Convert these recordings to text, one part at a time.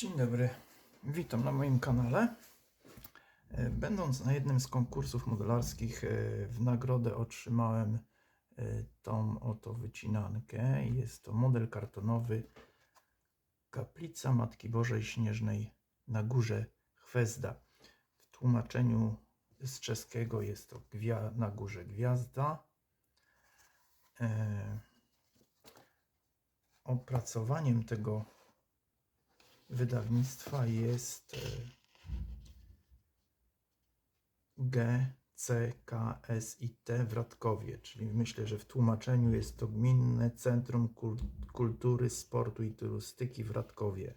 Dzień dobry, witam na moim kanale. E, Będąc na jednym z konkursów modelarskich, e, w nagrodę otrzymałem e, tą oto wycinankę. Jest to model kartonowy Kaplica Matki Bożej Śnieżnej na górze Chwezda. W tłumaczeniu z czeskiego jest to na górze gwiazda. Opracowaniem tego wydawnictwa jest e, GCKSIT w Radkowie, czyli myślę, że w tłumaczeniu jest to Gminne Centrum Kul- Kultury, Sportu i Turystyki w Radkowie.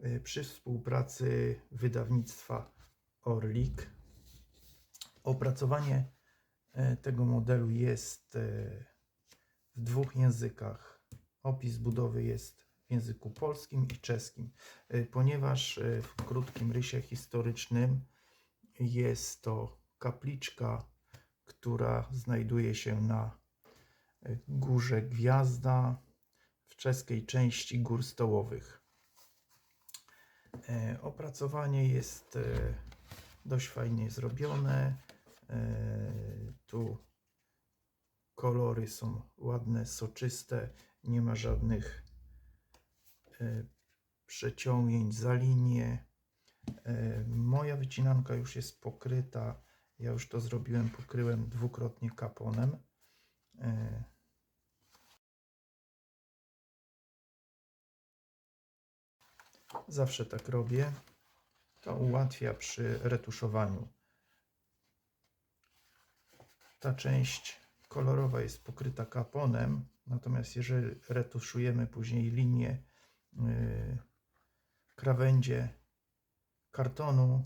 E, Przy współpracy wydawnictwa Orlik opracowanie e, tego modelu jest w dwóch językach. Opis budowy jest w języku polskim i czeskim, Y, ponieważ y, w krótkim rysie historycznym jest to kapliczka, która znajduje się na y, górze Gwiazda w czeskiej części gór stołowych. Opracowanie jest dość fajnie zrobione. Tu kolory są ładne, soczyste, nie ma żadnych przeciągnięć za linię. E, Moja wycinanka już jest pokryta. Ja już to zrobiłem, pokryłem dwukrotnie kaponem. E, Zawsze tak robię. To ułatwia przy retuszowaniu. Ta część kolorowa jest pokryta kaponem, natomiast jeżeli retuszujemy później linię krawędzie kartonu,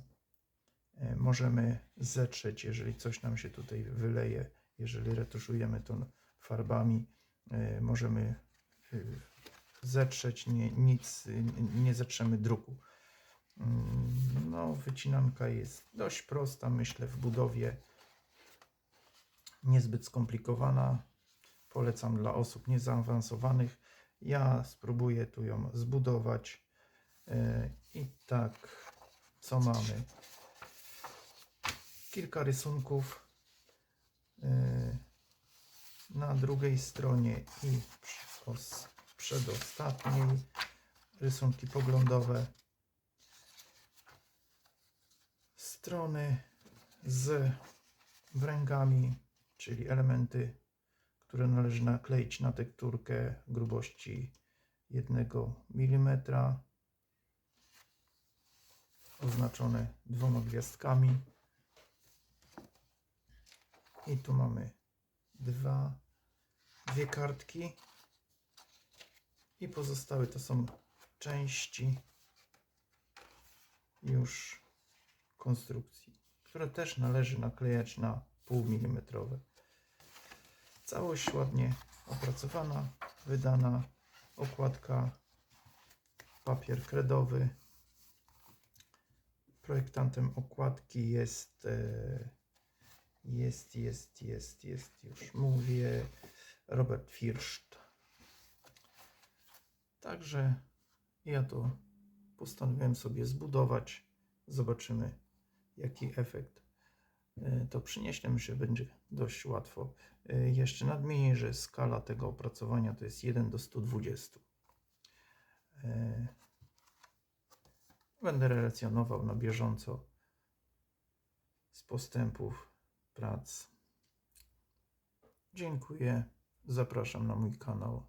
yy, możemy zetrzeć, jeżeli coś nam się tutaj wyleje, jeżeli retuszujemy to farbami, yy, możemy zetrzeć, nie, nic, nie zetrzemy druku. Mm, No, wycinanka jest dość prosta, myślę, w budowie niezbyt skomplikowana. Polecam dla osób niezaawansowanych. Ja spróbuję tu ją zbudować. E, I tak, co mamy? Kilka rysunków e, na drugiej stronie i przedostatniej. Rysunki poglądowe. Strony z wręgami, czyli elementy, które należy nakleić na tekturkę grubości 1 mm, oznaczone dwoma gwiazdkami. I tu mamy dwa, dwie kartki. I pozostałe to są części już konstrukcji, które też należy naklejać na pół milimetrowe. Całość ładnie opracowana, wydana okładka, papier kredowy. Projektantem okładki jest, e, jest, jest, jest, jest, już mówię, Robert Firscht. Także ja to postanowiłem sobie zbudować. Zobaczymy, jaki efekt to przyniesie. Myślę, że będzie dość łatwo. E, Jeszcze nadmienię, że skala tego opracowania to jest 1 do 120. E, Będę relacjonował na bieżąco z postępów prac. Dziękuję. Zapraszam na mój kanał.